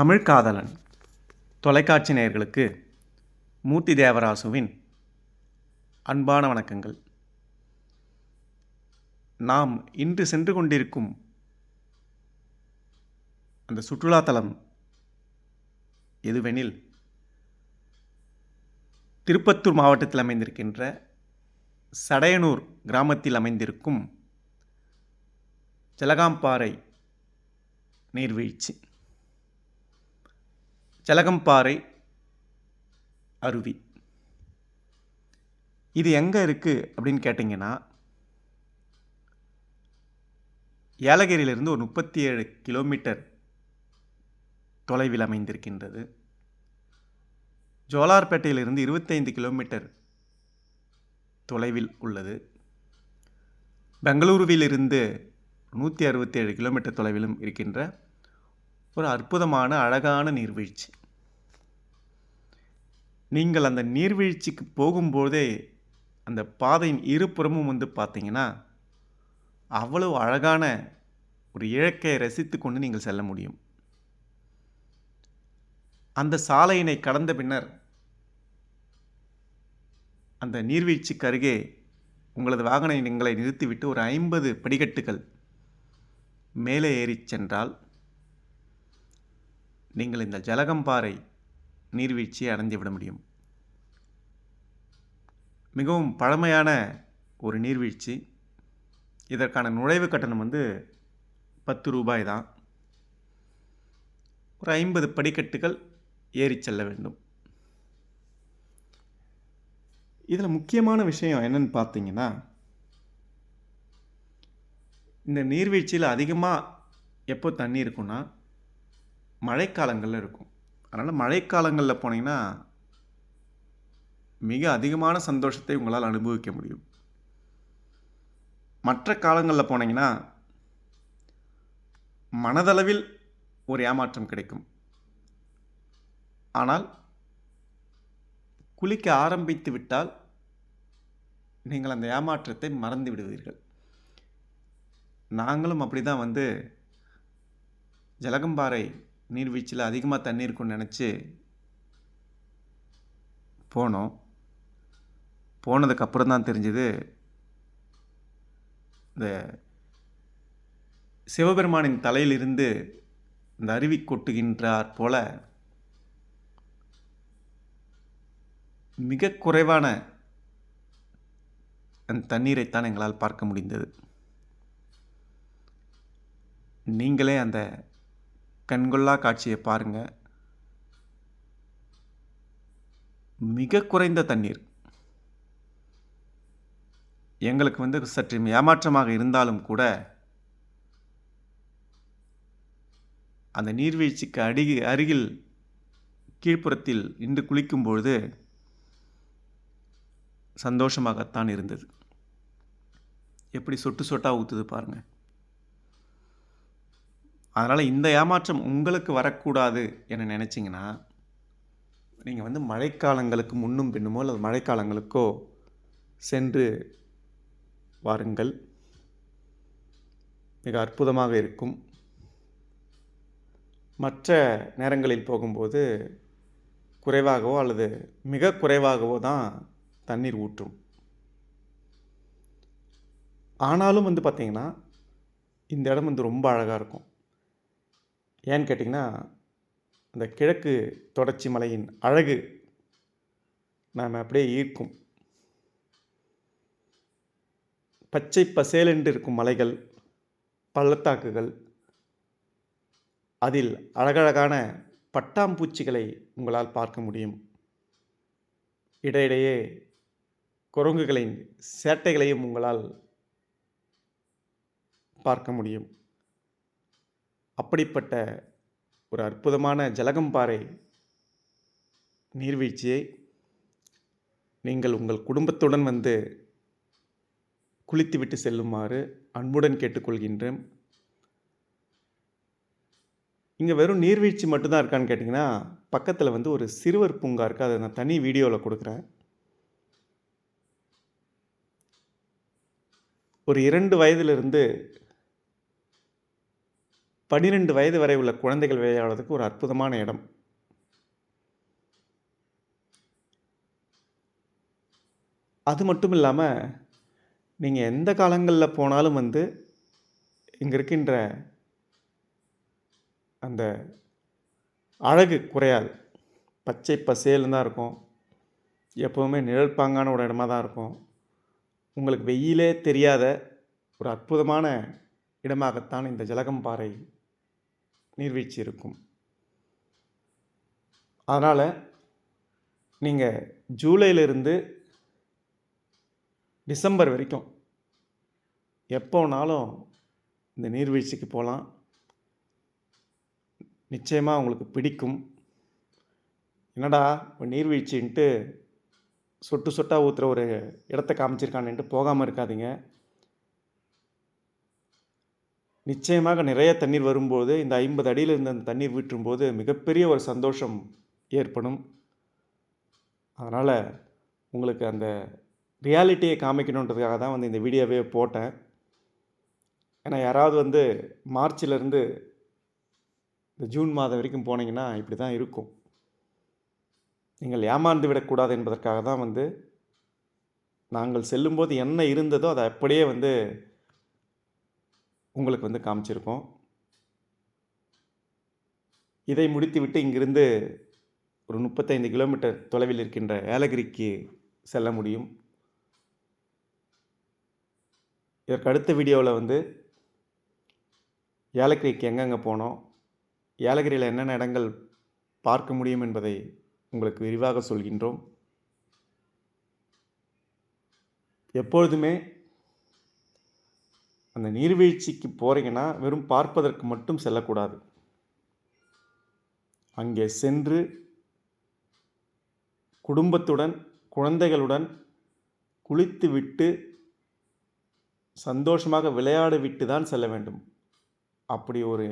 தமிழ் காதலன் தொலைக்காட்சி நேயர்களுக்கு மூர்த்தி தேவராசுவின் அன்பான வணக்கங்கள். நாம் இன்று சென்று கொண்டிருக்கும் அந்த சுற்றுலாத்தலம் எதுவெனில் திருப்பத்தூர் மாவட்டத்தில் அமைந்திருக்கின்ற சடையனூர் கிராமத்தில் அமைந்திருக்கும் ஜலகாம்பாறை நீர்வீழ்ச்சி. ஜலகம்பாறை அருவி. இது எங்கே இருக்குது அப்படின்னு கேட்டிங்கன்னா ஏலகிரியிலிருந்து ஒரு முப்பத்தி ஏழு கிலோமீட்டர் தொலைவில் அமைந்திருக்கின்றது. ஜோலார்பேட்டையிலிருந்து இருபத்தைந்து கிலோமீட்டர் தொலைவில் உள்ளது. பெங்களூருவிலிருந்து நூற்றி அறுபத்தேழு கிலோமீட்டர் தொலைவிலும் இருக்கின்ற ஒரு அற்புதமான அழகான நீர்வீழ்ச்சி. நீங்கள் அந்த நீர்வீழ்ச்சிக்கு போகும்போதே அந்த பாதையின் இருபுறமும் வந்து பார்த்தீங்கன்னா அவ்வளவு அழகான ஒரு இயற்கையை ரசித்து கொண்டு நீங்கள் செல்ல முடியும். அந்த சாலையினை கடந்த பின்னர் அந்த நீர்வீழ்ச்சிக்கு அருகே உங்களது வாகனங்களை நிறுத்திவிட்டு ஒரு ஐம்பது படிக்கட்டுகள் மேலே ஏறிச் சென்றால் நீங்கள் இந்த ஜலகம்பாறை நீர்வீழ்ச்சியை அடைந்துவிட முடியும். மிகவும் பழமையான ஒரு நீர்வீழ்ச்சி. இதற்கான நுழைவு கட்டணம் வந்து பத்து ரூபாய் தான். ஒரு ஐம்பது படிக்கட்டுகள் ஏறி செல்ல வேண்டும். இதில் முக்கியமான விஷயம் என்னன்னு பார்த்தீங்கன்னா இந்த நீர்வீழ்ச்சியில் அதிகமாக எப்போ தண்ணி இருக்குன்னா மழைக்காலங்களில் இருக்கும். அதனால் மழைக்காலங்களில் போனீங்கன்னா மிக அதிகமான சந்தோஷத்தை உங்களால் அனுபவிக்க முடியும். மற்ற காலங்களில் போனீங்கன்னா மனதளவில் ஒரு ஏமாற்றம் கிடைக்கும். ஆனால் குளிக்க ஆரம்பித்து விட்டால் நீங்கள் அந்த ஏமாற்றத்தை மறந்து விடுவீர்கள். நாங்களும் அப்படி தான் வந்து ஜலகம்பாறை நீர்வீழ்ச்சியில் அதிகமாக தண்ணி இருக்கும்னு நினச்சி போனோம். போனதுக்கப்புறம் தான் தெரிஞ்சது இந்த சிவபெருமானின் தலையிலிருந்து இந்த அருவி கொட்டுகின்றார் போல மிக குறைவான அந்த தண்ணீரைத்தான் எங்களால் பார்க்க முடிந்தது. நீங்களே அந்த கண்கொள்ளா காட்சியை பாருங்கள் மிக குறைந்த தண்ணீர். எங்களுக்கு வந்து சற்று ஏமாற்றமாக இருந்தாலும் கூட அந்த நீர்வீழ்ச்சிக்கு அடி அருகில் கீழ்ப்புறத்தில் நின்று குளிக்கும்பொழுது சந்தோஷமாகத்தான் இருந்தது. எப்படி சொட்டு சொட்டாக ஊற்றுது பாருங்கள் அதனால் இந்த ஏமாற்றம் உங்களுக்கு வரக்கூடாது என நினச்சிங்கன்னா நீங்கள் வந்து மழைக்காலங்களுக்கு முன்னும் பின்னுமோ அல்லது மழைக்காலங்களுக்கோ சென்று வாருங்கள். மிக அற்புதமாக இருக்கும். மற்ற நேரங்களில் போகும்போது குறைவாகவோ அல்லது மிக குறைவாகவோ தான் தண்ணீர் ஊற்றும். ஆனாலும் வந்து பார்த்திங்கன்னா இந்த இடம் வந்து ரொம்ப அழகாக இருக்கும். ஏன்னு கேட்டிங்கன்னா அந்த கிழக்கு தொடர்ச்சி மலையின் அழகு நாம் அப்படியே ஈர்க்கும். பச்சை பசேலென்று இருக்கும் மலைகள் பள்ளத்தாக்குகள் அதில் அழகழகான பட்டாம்பூச்சிகளை உங்களால் பார்க்க முடியும். இடையிடையே குரங்குகளின் சேட்டைகளையும் உங்களால் பார்க்க முடியும். அப்படிப்பட்ட ஒரு அற்புதமான ஜலகம்பாறை நீர்வீழ்ச்சியை நீங்கள் உங்கள் குடும்பத்துடன் வந்து குளித்துவிட்டு செல்லுமாறு அன்புடன் கேட்டுக்கொள்கின்றேன். இங்கே வெறும் நீர்வீழ்ச்சி மட்டும்தான் இருக்கான்னு கேட்டிங்கன்னா பக்கத்தில் வந்து ஒரு சிறுவர் பூங்கா இருக்குது அதை நான் தனி வீடியோவில் கொடுக்குறேன். ஒரு இரண்டு வயதிலிருந்து பன்னிரெண்டு வயது வரை உள்ள குழந்தைகள் விளையாடுறதுக்கு ஒரு அற்புதமான இடம். அது மட்டும் இல்லாமல் நீங்கள் எந்த காலங்களில் போனாலும் வந்து இங்கே இருக்கின்ற அந்த அழகு குறையாது. பச்சை பசேல்னு தான் இருக்கும். எப்போவுமே நிழல் பாங்கான ஒரு இடமா தான் இருக்கும். உங்களுக்கு வெயிலே தெரியாத ஒரு அற்புதமான இடமாகத்தான் இந்த ஜலகம்பாறை நீர்வீழ்ச்சி இருக்கும். அதனால் நீங்கள் ஜூலையிலிருந்து டிசம்பர் வரைக்கும் எப்போனாலும் இந்த நீர்வீழ்ச்சிக்கு போகலாம். நிச்சயமாக உங்களுக்கு பிடிக்கும். என்னடா இப்போ நீர்வீழ்ச்சின்ட்டு சொட்டு சொட்டாக ஊற்றுற ஒரு இடத்த காமிச்சிருக்கானுன்ட்டு போகாமல் இருக்காதீங்க. நிச்சயமாக நிறைய தண்ணீர் வரும்போது இந்த ஐம்பது அடியில் இருந்த அந்த தண்ணீர் வீற்றும்போது மிகப்பெரிய ஒரு சந்தோஷம் ஏற்படும். அதனால் உங்களுக்கு அந்த ரியாலிட்டியை காமிக்கணுன்றதுக்காக தான் வந்து இந்த வீடியோவே போட்டேன். ஏன்னா யாராவது வந்து மார்ச்சிலேருந்து இந்த ஜூன் மாதம் வரைக்கும் போனீங்கன்னா இப்படி தான் இருக்கும். நீங்கள் ஏமாந்து விடக்கூடாது என்பதற்காக தான் வந்து நாங்கள் செல்லும்போது என்ன இருந்ததோ அதை அப்படியே வந்து உங்களுக்கு வந்து காமிச்சிருக்கோம். இதை முடித்துவிட்டு இங்கிருந்து ஒரு முப்பத்தைந்து கிலோமீட்டர் தொலைவில் இருக்கின்ற ஏலகிரிக்கு செல்ல முடியும். இதற்கு அடுத்த வீடியோவில் வந்து ஏலகிரிக்கு எங்கெங்கே போனோம் ஏலகிரியில் என்னென்ன இடங்கள் பார்க்க முடியும் என்பதை உங்களுக்கு விரிவாக சொல்கின்றோம். எப்பொழுதுமே அந்த நீர்வீழ்ச்சிக்கு போகிறீங்கன்னா வெறும் பார்ப்பதற்கு மட்டும் செல்லக்கூடாது. அங்கே சென்று குடும்பத்துடன் குழந்தைகளுடன் குளித்து விட்டு சந்தோஷமாக விளையாடி விட்டு தான் செல்ல வேண்டும். அப்படி ஒரு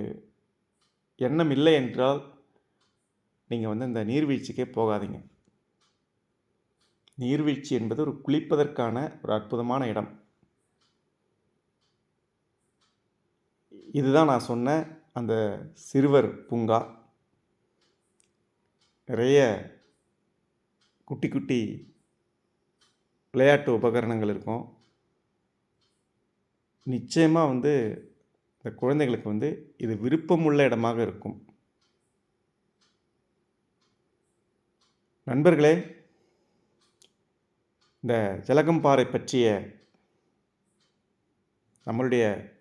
எண்ணம் இல்லை என்றால் நீங்கள் வந்து இந்த நீர்வீழ்ச்சிக்கே போகாதீங்க. நீர்வீழ்ச்சி என்பது ஒரு குளிப்பதற்கான ஒரு அற்புதமான இடம். இதுதான் நான் சொன்ன அந்த சிறுவர் பூங்கா. நிறைய குட்டி குட்டி விளையாட்டு உபகரணங்கள் இருக்கும். நிச்சயமாக வந்து இந்த குழந்தைகளுக்கு வந்து இது விருப்பமுள்ள இடமாக இருக்கும். நண்பர்களே இந்த ஜலகம்பாறை பற்றிய நம்மளுடைய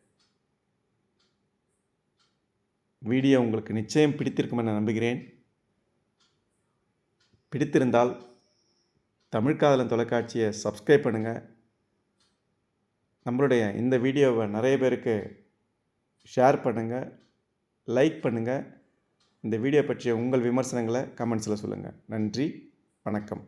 வீடியோ உங்களுக்கு நிச்சயம் பிடித்திருக்கும் என நம்புகிறேன். பிடித்திருந்தால் தமிழ் காதலன் தொலைக்காட்சியை சப்ஸ்கிரைப் பண்ணுங்கள் நம்மளுடைய இந்த வீடியோவை நிறைய பேருக்கு ஷேர் பண்ணுங்கள் லைக் பண்ணுங்கள் இந்த வீடியோ பற்றிய உங்கள் விமர்சனங்களை கமெண்ட்ஸில் சொல்லுங்கள் நன்றி வணக்கம்.